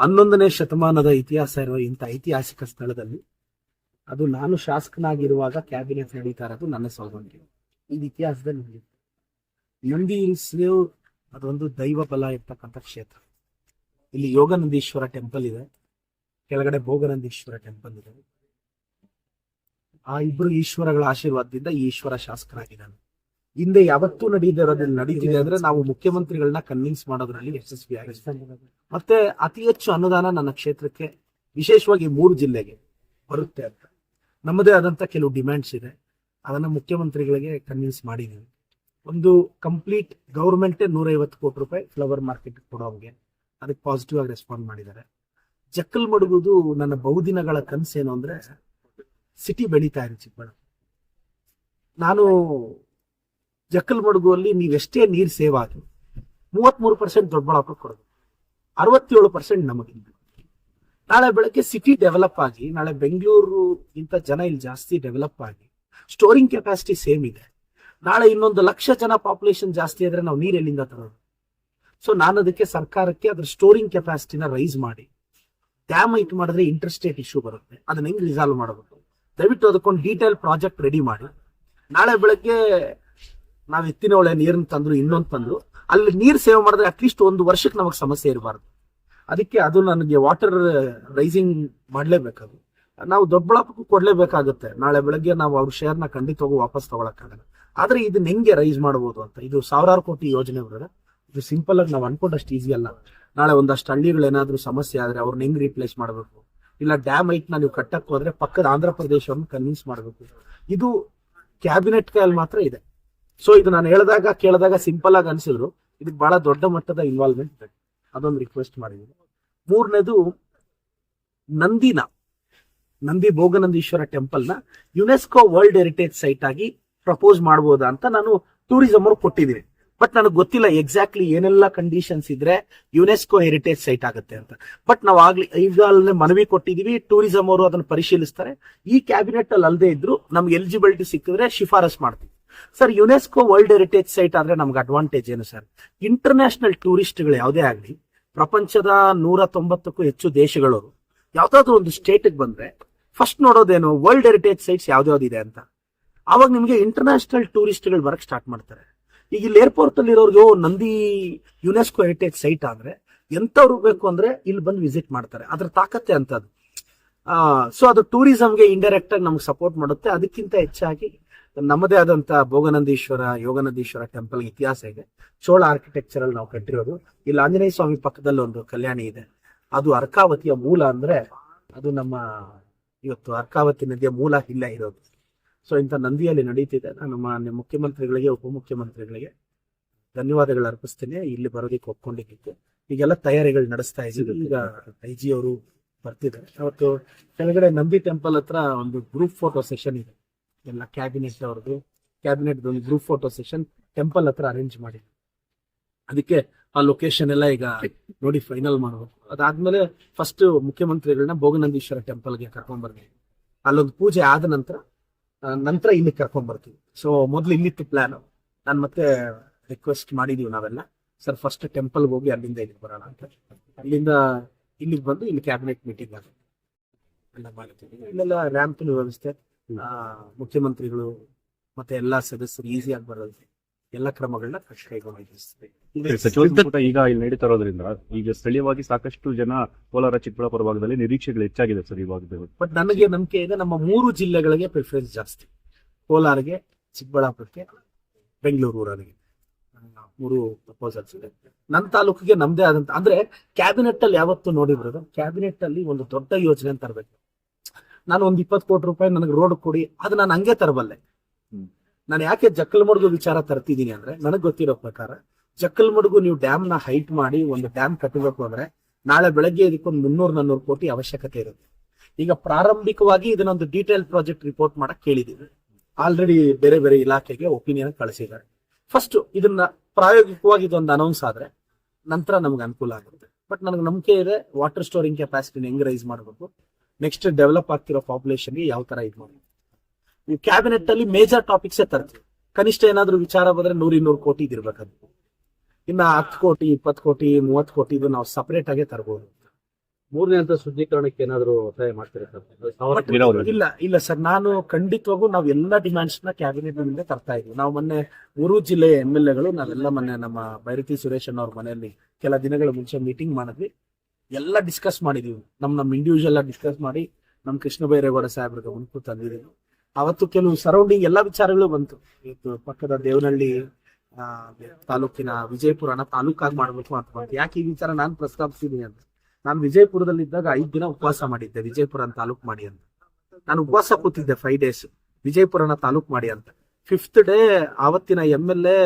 ಹನ್ನೊಂದನೇ ಶತಮಾನದ ಇತಿಹಾಸ ಇರುವ ಇಂಥ ಐತಿಹಾಸಿಕ ಸ್ಥಳದಲ್ಲಿ ಅದು ನಾನು ಶಾಸಕನಾಗಿರುವಾಗ ಕ್ಯಾಬಿನೆಟ್ ನಡೀತಾ ಇರೋದು ನನ್ನ ಸೌಭಾಗ್ಯ. ಇದು ಇತಿಹಾಸದಲ್ಲಿ ನಡೆಯುತ್ತೆ ನಂದಿ ಹಿಲ್ಸ್ ಅದೊಂದು ದೈವ ಬಲ ಇರ್ತಕ್ಕಂಥ ಕ್ಷೇತ್ರ. ಇಲ್ಲಿ ಯೋಗನಂದೀಶ್ವರ ಟೆಂಪಲ್ ಇದೆ. ಕೆಳಗಡೆ ಭೋಗನಂದೀಶ್ವರ ಟೆಂಪಲ್ ಇದೆ. ಆ ಇಬ್ಬರು ಈಶ್ವರಗಳ ಆಶೀರ್ವಾದದಿಂದ ಈ ಈಶ್ವರ ಶಾಸಕರಾಗಿದ್ದಾನೆ ಹಿಂದೆ ಯಾವತ್ತೂ ನಡೀತಾ ಇರೋದ್ರಲ್ಲಿ ನಡೀತಿದೆ ಅಂದ್ರೆ ನಾವು ಮುಖ್ಯಮಂತ್ರಿಗಳನ್ನ ಕನ್ವಿನ್ಸ್ ಮಾಡೋದ್ರಲ್ಲಿ ಯಶಸ್ವಿ ಮತ್ತೆ ಅತಿ ಹೆಚ್ಚು ಅನುದಾನ ನನ್ನ ಕ್ಷೇತ್ರಕ್ಕೆ ವಿಶೇಷವಾಗಿ ಮೂರು ಜಿಲ್ಲೆಗೆ ಬರುತ್ತೆ ಅಂತ. ನಮ್ಮದೇ ಆದಂತ ಕೆಲವು ಡಿಮ್ಯಾಂಡ್ಸ್ ಇದೆ. ಅದನ್ನ ಮುಖ್ಯಮಂತ್ರಿಗಳಿಗೆ ಕನ್ವಿನ್ಸ್ ಮಾಡಿದೀವಿ ಒಂದು ಕಂಪ್ಲೀಟ್ ಗೌರ್ಮೆಂಟೇ ನೂರೈವತ್ತು ಕೋಟಿ ರೂಪಾಯಿ ಫ್ಲವರ್ ಮಾರ್ಕೆಟ್ ಕೊಡೋಂಗೆ ಅದಕ್ಕೆ ಪಾಸಿಟಿವ್ ಆಗಿ ರೆಸ್ಪಾಂಡ್ ಮಾಡಿದ್ದಾರೆ. ಜಕ್ಕಲ್ ಮಡಗುದು ನನ್ನ ಬಹುದಿನಗಳ ಕನಸೇನು ಅಂದ್ರೆ ಸಿಟಿ ಬೆಳೀತಾ ಇದೆ ಚಿಕ್ಕಬಳ್ಳಾಪುರ. ನಾನು ಜಕ್ಕಲ್ ಮಡಗುವಲ್ಲಿ ನೀವೆಷ್ಟೇ ನೀರು ಸೇವ್ ಮೂವತ್ತು ಮೂರು ಪರ್ಸೆಂಟ್ ದೊಡ್ಡಬಳ್ಳಾಪುರ ಕೊಡೋದು. ಅರವತ್ತೇಳು ಪರ್ಸೆಂಟ್ ನಮಗಿಂದು ನಾಳೆ ಬೆಳಗ್ಗೆ ಸಿಟಿ ಡೆವಲಪ್ ಆಗಿ, ನಾಳೆ ಬೆಂಗಳೂರು ಇಂಥ ಜನ ಇಲ್ಲಿ ಜಾಸ್ತಿ ಡೆವಲಪ್ ಆಗಿ ಸ್ಟೋರಿಂಗ್ ಕೆಪಾಸಿಟಿ ಸೇಮ್ ಇದೆ. ನಾಳೆ ಇನ್ನೊಂದು ಲಕ್ಷ ಜನ ಪಾಪ್ಯುಲೇಷನ್ ಜಾಸ್ತಿ ಆದ್ರೆ ನಾವು ನೀರು ಎಲ್ಲಿಂದ ತರೋದು? ಸೊ ನಾನು ಅದಕ್ಕೆ ಸರ್ಕಾರಕ್ಕೆ ಅದ್ರ ಸ್ಟೋರಿಂಗ್ ಕೆಪಾಸಿಟಿನ ರೈಸ್ ಮಾಡಿ. ಡ್ಯಾಮ್ ಇಟ್ ಮಾಡಿದ್ರೆ ಇಂಟರ್ಸ್ಟೇಟ್ ಇಶ್ಯೂ ಬರುತ್ತೆ. ಅದನ್ನ ಹೆಂಗ್ ರಿಸಾಲ್ವ್ ಮಾಡಬೇಕು? ದಯವಿಟ್ಟು ಅದಕ್ಕೊಂದು ಡೀಟೇಲ್ ಪ್ರಾಜೆಕ್ಟ್ ರೆಡಿ ಮಾಡಿ. ನಾಳೆ ಬೆಳಗ್ಗೆ ನಾವು ಎತ್ತಿನ ಒಳ್ಳೆ ನೀರನ್ನು ತಂದ್ರು, ಇನ್ನೊಂದು ತಂದ್ರು. ಅಲ್ಲಿ ನೀರು ಸೇವ್ ಮಾಡಿದ್ರೆ ಅಟ್ಲೀಸ್ಟ್ ಒಂದು ವರ್ಷಕ್ಕೆ ನಮಗೆ ಸಮಸ್ಯೆ ಇರಬಾರ್ದು. ಅದಕ್ಕೆ ಅದು ನನಗೆ ವಾಟರ್ ರೈಸಿಂಗ್ ಮಾಡಲೇಬೇಕದು. ನಾವು ದೊಡ್ಡಬಳ್ಳಾಪುರಕ್ಕೂ ಕೊಡ್ಲೇಬೇಕಾಗುತ್ತೆ. ನಾಳೆ ಬೆಳಗ್ಗೆ ನಾವು ಅವ್ರ ಶೇರ್ನ ಹೋಗಿ ವಾಪಸ್ ತಗೊಳಕ್ಕಾಗಲ್ಲ. ಆದ್ರೆ ಇದನ್ನ ಹೆಂಗೆ ರೈಸ್ ಮಾಡಬಹುದು ಅಂತ. ಇದು ಸಾವಿರಾರು ಕೋಟಿ ಯೋಜನೆ ಬರೋದು ಇದು ಸಿಂಪಲ್ ಆಗಿ ನಾವು ಅನ್ಕೊಂಡಷ್ಟು ಈಸಿ ಅಲ್ಲ. ನಾಳೆ ಒಂದಷ್ಟು ಹಳ್ಳಿಗಳು ಏನಾದ್ರೂ ಸಮಸ್ಯೆ ಆದ್ರೆ ಅವ್ರನ್ನ ಹೆಂಗ್ ರೀಪ್ಲೇಸ್ ಮಾಡಬೇಕು? ಇಲ್ಲ ಡ್ಯಾಮ್ ಐಟ್ ನೀವು ಕಟ್ಟಕ್ ಹೋದ್ರೆ ಪಕ್ಕದ ಆಂಧ್ರ ಪ್ರದೇಶವನ್ನು ಕನ್ವಿನ್ಸ್ ಮಾಡಬೇಕು. ಇದು ಕ್ಯಾಬಿನೆಟ್ ಕೈಯಲ್ಲಿ ಮಾತ್ರ ಇದೆ. ಸೊ ಇದು ನಾನು ಹೇಳಿದಾಗ, ಕೇಳಿದಾಗ ಸಿಂಪಲ್ ಆಗಿ ಅನಿಸಿದ್ರು ಇದಕ್ಕೆ ಬಹಳ ದೊಡ್ಡ ಮಟ್ಟದ ಇನ್ವಾಲ್ವ್ಮೆಂಟ್ ಇದೆ. ಅದೊಂದು ರಿಕ್ವೆಸ್ಟ್ ಮಾಡಿದ್ದೀನಿ. ಮೂರನೇದು, ನಂದಿನ, ನಂದಿ ಭೋಗನಂದೀಶ್ವರ ಟೆಂಪಲ್ನ ಯುನೆಸ್ಕೋ ವರ್ಲ್ಡ್ ಹೆರಿಟೇಜ್ ಸೈಟ್ ಆಗಿ ಪ್ರಪೋಸ್ ಮಾಡಬಹುದಾ ಅಂತ ನಾನು ಟೂರಿಸಂ ಅವ್ರು ಕೊಟ್ಟಿದ್ದೀನಿ. ಬಟ್ ನನಗೆ ಗೊತ್ತಿಲ್ಲ ಎಕ್ಸಾಕ್ಟ್ಲಿ ಏನೆಲ್ಲ ಕಂಡೀಷನ್ಸ್ ಇದ್ರೆ ಯುನೆಸ್ಕೋ ಹೆರಿಟೇಜ್ ಸೈಟ್ ಆಗುತ್ತೆ ಅಂತ. ಬಟ್ ನಾವು ಆಗ್ಲಿ ಈಗಾಗಲೇ ಮನವಿ ಕೊಟ್ಟಿದೀವಿ ಟೂರಿಸಂ ಅವರು ಅದನ್ನು ಪರಿಶೀಲಿಸ್ತಾರೆ. ಈ ಕ್ಯಾಬಿನೆಟ್ ಅಲ್ಲಿ ಅಲ್ಲದೆ ಇದ್ರು ನಮ್ಗೆ ಎಲಿಜಿಬಿಲಿಟಿ ಸಿಕ್ಕಿದ್ರೆ ಶಿಫಾರಸ್ ಮಾಡ್ತೀವಿ. Sir UNESCO world heritage site ಆದ್ರೆ ನಮ್ಗೆ ಅಡ್ವಾಂಟೇಜ್ ಏನು ಸರ್ ಇಂಟರ್ನ್ಯಾಷನಲ್ ಟೂರಿಸ್ಟ್ಗಳು ಯಾವುದೇ ಆಗಲಿ, ಪ್ರಪಂಚದ ನೂರ ತೊಂಬತ್ತಕ್ಕೂ ಹೆಚ್ಚು ದೇಶಗಳು ಯಾವ್ದಾದ್ರು ಒಂದು ಸ್ಟೇಟ್ಗೆ ಬಂದ್ರೆ ಫಸ್ಟ್ ನೋಡೋದೇನು ವರ್ಲ್ಡ್ ಹೆರಿಟೇಜ್ ಸೈಟ್ಸ್ ಇದೆ ಅಂತ. ಅವಾಗ ನಿಮಗೆ ಇಂಟರ್ನ್ಯಾಷನಲ್ ಟೂರಿಸ್ಟ್ಗಳು ಬರಕ್ ಸ್ಟಾರ್ಟ್ ಮಾಡ್ತಾರೆ. ಈಗ ಇಲ್ಲಿ ಏರ್ಪೋರ್ಟ್ ಅಲ್ಲಿ ಇರೋರ್ಗೆ ನಂದಿ ಯುನೆಸ್ಕೋ ಹೆರಿಟೇಜ್ ಸೈಟ್ ಅಂದ್ರೆ ಎಂತವ್ರು ಬೇಕು ಅಂದ್ರೆ ಇಲ್ಲಿ ಬಂದು ವಿಸಿಟ್ ಮಾಡ್ತಾರೆ. ಅದ್ರ ತಾಕತ್ತೆ ಅಂತದ್ದು ಸೊ ಅದು ಟೂರಿಸಂಗೆ ಇಂಡೈರೆಕ್ಟ್ ಆಗಿ ನಮ್ಗೆ ಸಪೋರ್ಟ್ ಮಾಡುತ್ತೆ. ಅದಕ್ಕಿಂತ ಹೆಚ್ಚಾಗಿ ನಮ್ಮದೇ ಆದಂತಹ ಭೋಗನಂದೀಶ್ವರ, ಯೋಗನಂದೀಶ್ವರ ಟೆಂಪಲ್ ಇತಿಹಾಸ ಇದೆ. ಚೋಳ ಆರ್ಕಿಟೆಕ್ಚರ್ ಅಲ್ಲಿ ನಾವು ಕಟ್ಟಿರೋದು. ಇಲ್ಲಿ ಆಂಜನೇಯ ಸ್ವಾಮಿ ಪಕ್ಕದಲ್ಲಿ ಒಂದು ಕಲ್ಯಾಣಿ ಇದೆ. ಅದು ಅರ್ಕಾವತಿಯ ಮೂಲ ಅಂದ್ರೆ ಅದು ನಮ್ಮ ಇವತ್ತು ಅರ್ಕಾವತಿ ನದಿಯ ಮೂಲ ಇಲ್ಲ ಇರೋದು. ಸೊ ಇಂಥ ನಂದಿಯಲ್ಲಿ ನಡೀತಿದೆ. ನಾನು ಮಾನ್ಯ ಮುಖ್ಯಮಂತ್ರಿಗಳಿಗೆ, ಉಪಮುಖ್ಯಮಂತ್ರಿಗಳಿಗೆ ಧನ್ಯವಾದಗಳು ಅರ್ಪಿಸ್ತೇನೆ. ಇಲ್ಲಿ ಬರೋದಕ್ಕೆ ಒಪ್ಕೊಂಡಿದ್ದಕ್ಕೆ. ಈಗೆಲ್ಲ ತಯಾರಿಗಳು ನಡೆಸ್ತಾ ಇದ್ದೀವಿ. ಈಗ ಐ ಜಿ ಅವರು ಬರ್ತಿದ್ದಾರೆ. ಅವತ್ತು ಕೆಳಗಡೆ ನಂದಿ ಟೆಂಪಲ್ ಹತ್ರ ಒಂದು ಗ್ರೂಪ್ ಫೋಟೋ ಸೆಷನ್ ಇದೆ. ಎಲ್ಲ ಕ್ಯಾಬಿನೆಟ್ ಅವ್ರದ್ದು ಕ್ಯಾಬಿನೆಟ್ ಒಂದು ಗ್ರೂಪ್ ಫೋಟೋ ಸೆಷನ್ ಟೆಂಪಲ್ ಹತ್ರ ಅರೇಂಜ್ ಮಾಡಿ ಅದಕ್ಕೆ ಆ ಲೊಕೇಶನ್ ಎಲ್ಲ ಈಗ ನೋಡಿ ಫೈನಲ್ ಮಾಡಬೇಕು ಅದಾದ್ಮೇಲೆ ಫಸ್ಟ್ ಮುಖ್ಯಮಂತ್ರಿಗಳನ್ನ ಭೋಗನಂದೀಶ್ವರ ಟೆಂಪಲ್ಗೆ ಕರ್ಕೊಂಡ್ ಬರ್ತೀವಿ ಅಲ್ಲೊಂದು ಪೂಜೆ ಆದ ನಂತರ ನಂತರ ಇಲ್ಲಿ ಕರ್ಕೊಂಡ್ ಬರ್ತೀವಿ. ಸೊ ಮೊದ್ಲು ಇಲ್ಲಿತ್ತು ಪ್ಲಾನ್ ನಾನು ಮತ್ತೆ ರಿಕ್ವೆಸ್ಟ್ ಮಾಡಿದೀವಿ ನಾವೆಲ್ಲ. ಸರ್ ಫಸ್ಟ್ ಟೆಂಪಲ್ಗೆ ಹೋಗಿ ಅಲ್ಲಿಂದ ಇಲ್ಲಿಗೆ ಬರೋಣ ಅಂತ. ಅಲ್ಲಿಂದ ಇಲ್ಲಿಗೆ ಬಂದು ಇಲ್ಲಿ ಕ್ಯಾಬಿನೆಟ್ ಮೀಟಿಂಗ್ ಆಗುತ್ತೆ ಎಲ್ಲ ಮಾಡ್ತೀವಿ. ಇಲ್ಲೆಲ್ಲ ರ್ಯಾಂಪಿನ ವ್ಯವಸ್ಥೆ ಮುಖ್ಯಮಂತ್ರಿಗಳು ಮತ್ತೆ ಎಲ್ಲ ಸದಸ್ಯರು ಈಸಿಯಾಗಿ ಬರೋದು. ಎಲ್ಲ ಕ್ರಮಗಳನ್ನ ಕೈಗೊಂಡಿದ್ದೀವಿ ಸಚಿವ ಸಂಪುಟ ಈಗ ಇಲ್ಲಿ ನಡೀತಾ ಇರೋದ್ರಿಂದ ಈಗ ಸ್ಥಳೀಯವಾಗಿ ಸಾಕಷ್ಟು ಜನ ಕೋಲಾರ ಚಿಕ್ಕಬಳ್ಳಾಪುರ ಭಾಗದಲ್ಲಿ ನಿರೀಕ್ಷೆಗಳು ಹೆಚ್ಚಾಗಿದೆ ಸರ್ ಈ ಭಾಗದಲ್ಲಿ. ಬಟ್ ನನಗೆ ನಂಬಿಕೆ ಇದೆ ನಮ್ಮ ಮೂರು ಜಿಲ್ಲೆಗಳಿಗೆ ಪ್ರಿಫರೆನ್ಸ್ ಜಾಸ್ತಿ. ಕೋಲಾರ್ಗೆ ಚಿಕ್ಕಬಳ್ಳಾಪುರಕ್ಕೆ ಬೆಂಗಳೂರು ಊರಲ್ಲಿಗೆ ಮೂರು ಪ್ರಪೋಸಲ್ಸ್ ಇದೆ. ನನ್ನ ತಾಲೂಕಿಗೆ ನಮ್ದೇ ಆದಂತ ಅಂದ್ರೆ ಕ್ಯಾಬಿನೆಟ್ ಅಲ್ಲಿ ಯಾವತ್ತು ನೋಡಿದ್ರು ಕ್ಯಾಬಿನೆಟ್ ಅಲ್ಲಿ ಒಂದು ದೊಡ್ಡ ಯೋಜನೆ ಅಂತ ತರಬೇಕು. ನಾನು ಒಂದ್ ಇಪ್ಪತ್ತು ಕೋಟಿ ರೂಪಾಯಿ ನನಗೆ ರೋಡ್ ಕೊಡಿ ಅದು ನಾನು ಹಂಗೆ ತರಬಲ್ಲೆ. ನಾನು ಯಾಕೆ ಜಕ್ಕಲ್ಮಡ್ಗು ವಿಚಾರ ತರ್ತಿದ್ದೀನಿ ಅಂದ್ರೆ ನನಗೆ ಗೊತ್ತಿರೋ ಪ್ರಕಾರ ಜಕ್ಕಲ್ಮಡ್ಗು ನೀವು ಡ್ಯಾಮ್ನ ಹೈಟ್ ಮಾಡಿ ಒಂದು ಡ್ಯಾಮ್ ಕಟ್ಟಬೇಕು ಅಂದ್ರೆ ನಾಳೆ ಬೆಳಗ್ಗೆ ಇದಕ್ಕೊಂದು ಮುನ್ನೂರ್ ನಾನ್ನೂರು ಕೋಟಿ ಅವಶ್ಯಕತೆ ಇರುತ್ತೆ. ಈಗ ಪ್ರಾರಂಭಿಕವಾಗಿ ಇದನ್ನೊಂದು ಡೀಟೇಲ್ ಪ್ರಾಜೆಕ್ಟ್ ರಿಪೋರ್ಟ್ ಮಾಡಕ್ ಕೇಳಿದೀವಿ ಆಲ್ರೆಡಿ ಬೇರೆ ಬೇರೆ ಇಲಾಖೆಗೆ ಒಪಿನಿಯನ್ ಕಳಿಸಿದ್ದಾರೆ. ಫಸ್ಟ್ ಇದನ್ನ ಪ್ರಾಯೋಗಿಕವಾಗಿ ಇದೊಂದು ಅನೌನ್ಸ್ ಆದ್ರೆ ನಂತರ ನಮ್ಗೆ ಅನುಕೂಲ ಆಗುತ್ತೆ. ಬಟ್ ನನಗೆ ನಂಬಿಕೆ ಇದೆ ವಾಟರ್ ಸ್ಟೋರಿಂಗ್ ಕೆಪಾಸಿಟಿನ ಹೆಂಗ್ ರೈಸ್ ಮಾಡಬೇಕು? ನೆಕ್ಸ್ಟ್ ಡೆವಲಪ್ ಆಗ್ತಿರೋ ಪಾಪ್ಯುಲೇಷನ್ಗೆ ಯಾವ ತರ ಇದು ಮಾಡಬೇಕು? ಈ ಕ್ಯಾಬಿನೆಟ್ ಅಲ್ಲಿ ಮೇಜರ್ ಟಾಪಿಕ್ಸೇ ತರ್ತೀವಿ. ಕನಿಷ್ಠ ಏನಾದ್ರೂ ವಿಚಾರ ಬಂದ್ರೆ ನೂರ ಇನ್ನೂರು ಕೋಟಿ ಇದಿರ್ಬೇಕು ಇನ್ನ ಹತ್ತು ಕೋಟಿ, ಇಪ್ಪತ್ತು ಕೋಟಿ, ಮೂವತ್ತು ಕೋಟಿ ಇದು ನಾವು ಸಪರೇಟ್ ಆಗಿ ತರಬಹುದು ಮೂರನೇ ಹಂತ ಶುದ್ಧೀಕರಣಕ್ಕೆ ಏನಾದರೂ ಒತ್ತಾಯ ಮಾಡ್ತೀರಾ. ಇಲ್ಲ ಇಲ್ಲ ಸರ್ ನಾನು ಖಂಡಿತವಾಗೂ ನಾವು ಎಲ್ಲ ಡಿಮ್ಯಾಂಡ್ಸ್ನ ಕ್ಯಾಬಿನೆಟ್ ಮುಂದೆ ತರ್ತಾ ಇದ್ವಿ ನಾವು ಮೊನ್ನೆ ಮೂರು ಜಿಲ್ಲೆಯ ಎಂ ಎಲ್ ಎಗಳು ನಾವೆಲ್ಲ ಮೊನ್ನೆ ನಮ್ಮ ಬೈರತಿ ಸುರೇಶ್ ಅನ್ನೋರ್ ಮನೆಯಲ್ಲಿ ಕೆಲ ದಿನಗಳ ಮುಂಚೆ ಮೀಟಿಂಗ್ ಮಾಡಿದ್ವಿ. ಎಲ್ಲ ಡಿಸ್ಕಸ್ ಮಾಡಿದೀವಿ. ನಮ್ ನಮ್ ಇಂಡಿವಿಜುವಲ್ ಡಿಸ್ಕಸ್ ಮಾಡಿ ನಮ್ ಕೃಷ್ಣ ಬೈರೇಗೌಡ ಸಾಹೇಬ್ರ ಉಂಟು ತಂದಿದ್ದೀವಿ ಅವತ್ತು ಕೆಲವು ಸರೌಂಡಿಂಗ್ ಎಲ್ಲಾ ವಿಚಾರಗಳು ಬಂತು. ಇವತ್ತು ಪಕ್ಕದ ದೇವನಹಳ್ಳಿ ತಾಲೂಕಿನ ವಿಜಯಪುರನ ತಾಲೂಕಾಗಿ ಮಾಡ್ಬೇಕು ಅಂತ ಬಂತು. ಯಾಕೆ ಈ ವಿಚಾರ ನಾನು ಪ್ರಸ್ತಾಪಿಸಿದೀನಿ ಅಂತ? ನಾನು ವಿಜಯಪುರದಲ್ಲಿ ಇದ್ದಾಗ ಐದ್ ದಿನ ಉಪವಾಸ ಮಾಡಿದ್ದೆ ವಿಜಯಪುರ ತಾಲೂಕ್ ಮಾಡಿ ಅಂತ. ನಾನು ಉಪವಾಸ ಕೂತಿದ್ದೆ ಫೈವ್ ಡೇಸ್ ವಿಜಯಪುರನ ತಾಲೂಕ್ ಮಾಡಿ ಅಂತ. ಫಿಫ್ತ್ ಡೇ ಆವತ್ತಿನ M L A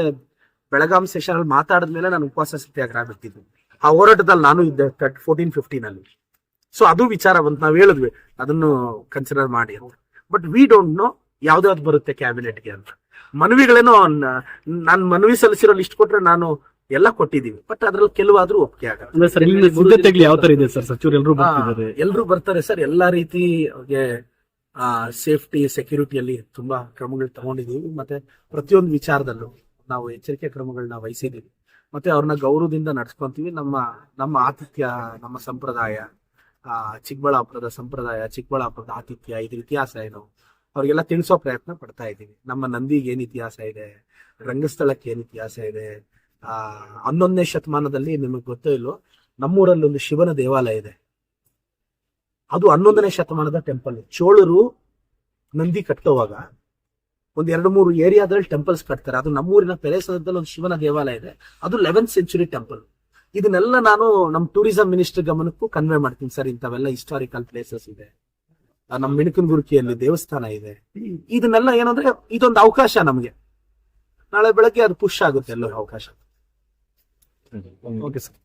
Belgaum session ಅಲ್ಲಿ ಮಾತಾಡಿದ್ಮೇಲೆ ನಾನು ಉಪವಾಸ ಸತ್ಯಾಗ್ರಹ ಬಿಟ್ಟಿದ್ದೆ. ಆ ಹೋರಾಟದಲ್ಲಿ ನಾನು ಇದ್ದೆ ಫೋರ್ಟೀನ್ ಫಿಫ್ಟೀನ್ ಅಲ್ಲಿ. ಸೊ ಅದು ವಿಚಾರ ಬಂತು ನಾವು ಹೇಳಿದ್ವಿ, ಅದನ್ನು ಕನ್ಸಿಡರ್ ಮಾಡಿ ಅಂತ. ಬಟ್ ವಿ ಡೋಂಟ್ ನೋ ಯಾವ್ದು ಬರುತ್ತೆ ಕ್ಯಾಬಿನೆಟ್ಗೆ ಅಂತ. ಮನವಿಗಳೇನೋ ನಾನು ಮನವಿ ಸಲ್ಲಿಸಿರೋ ಲಿಸ್ಟ್ ಕೊಟ್ರೆ ನಾನು ಎಲ್ಲ ಕೊಟ್ಟಿದೀವಿ ಬಟ್ ಅದ್ರಲ್ಲಿ ಕೆಲವಾದ್ರೂ ಒಪ್ಪಿಗೆ ಆಗಲ್ಲ. ಯಾವ ತರ ಇದೆ ಸರ್? ಸಚಿವರು ಎಲ್ಲರೂ ಬರ್ತಿದ್ದಾರೆ? ಎಲ್ಲರೂ ಬರ್ತಾರೆ ಸರ್. ಎಲ್ಲಾ ರೀತಿ ಅವ್ರಿಗೆ ಸೇಫ್ಟಿ ಸೆಕ್ಯೂರಿಟಿಯಲ್ಲಿ ತುಂಬಾ ಕ್ರಮಗಳು ತಗೊಂಡಿದೀವಿ ಮತ್ತೆ ಪ್ರತಿಯೊಂದು ವಿಚಾರದಲ್ಲೂ ನಾವು ಎಚ್ಚರಿಕೆ ಕ್ರಮಗಳನ್ನ ವಹಿಸಿದೀವಿ ಮತ್ತೆ ಅವ್ರನ್ನ ಗೌರವದಿಂದ ನಡ್ಸ್ಕೊಂತೀವಿ. ನಮ್ಮ ನಮ್ಮ ಆತಿಥ್ಯ ನಮ್ಮ ಸಂಪ್ರದಾಯ ಆ ಚಿಕ್ಕಬಳ್ಳಾಪುರದ ಸಂಪ್ರದಾಯ ಚಿಕ್ಕಬಳ್ಳಾಪುರದ ಆತಿಥ್ಯ ಇದ್ರ ಇತಿಹಾಸ ಏನು? ಅವ್ರಿಗೆಲ್ಲ ತಿಳಿಸೋ ಪ್ರಯತ್ನ ಪಡ್ತಾ ಇದ್ದೀವಿ. ನಮ್ಮ ನಂದಿಗೆ ಏನ್ ಇತಿಹಾಸ ಇದೆ? ರಂಗಸ್ಥಳಕ್ಕೆ ಏನ್ ಇತಿಹಾಸ ಇದೆ? ಆ, ಹನ್ನೊಂದನೇ ಶತಮಾನದಲ್ಲಿ ನಿಮಗೆ ಗೊತ್ತೋ ಇಲ್ವೋ, ನಮ್ಮೂರಲ್ಲಿ ಒಂದು ಶಿವನ ದೇವಾಲಯ ಇದೆ. ಅದು ಹನ್ನೊಂದನೇ ಶತಮಾನದ ಟೆಂಪಲ್ ಚೋಳರು ನಂದಿ ಕಟ್ಟುವಾಗ ಒಂದ್ ಎರಡು ಮೂರು ಏರಿಯಾದಲ್ಲಿ ಟೆಂಪಲ್ಸ್ ಕಟ್ತಾರೆ. ಅದು ನಮ್ಮೂರಿನ ಪೆರೇಸದಲ್ಲಿ ಒಂದು ಶಿವನ ದೇವಾಲಯ ಇದೆ. ಅದು ಲೆವೆಂತ್ ಸೆಂಚುರಿ ಟೆಂಪಲ್ ಇದನ್ನೆಲ್ಲ ನಾನು ನಮ್ಮ ಟೂರಿಸಂ ಮಿನಿಸ್ಟರ್ ಗಮನಕ್ಕೂ ಕನ್ವೆ ಮಾಡ್ತೀನಿ ಸರ್. ಇಂಥವೆಲ್ಲ ಹಿಸ್ಟಾರಿಕಲ್ ಪ್ಲೇಸಸ್ ಇದೆ. ನಮ್ ನಮ್ಮ ಮಿಣಕನಗುರ್ಕಿಯಲ್ಲಿ ದೇವಸ್ಥಾನ ಇದೆ. ಇದನ್ನೆಲ್ಲ ಏನಂದ್ರೆ ಇದೊಂದು ಅವಕಾಶ ನಮ್ಗೆ. ನಾಳೆ ಬೆಳಗ್ಗೆ ಅದು ಪುಷ್ ಆಗುತ್ತೆ ಎಲ್ಲೋ ಅವಕಾಶ. Okay sir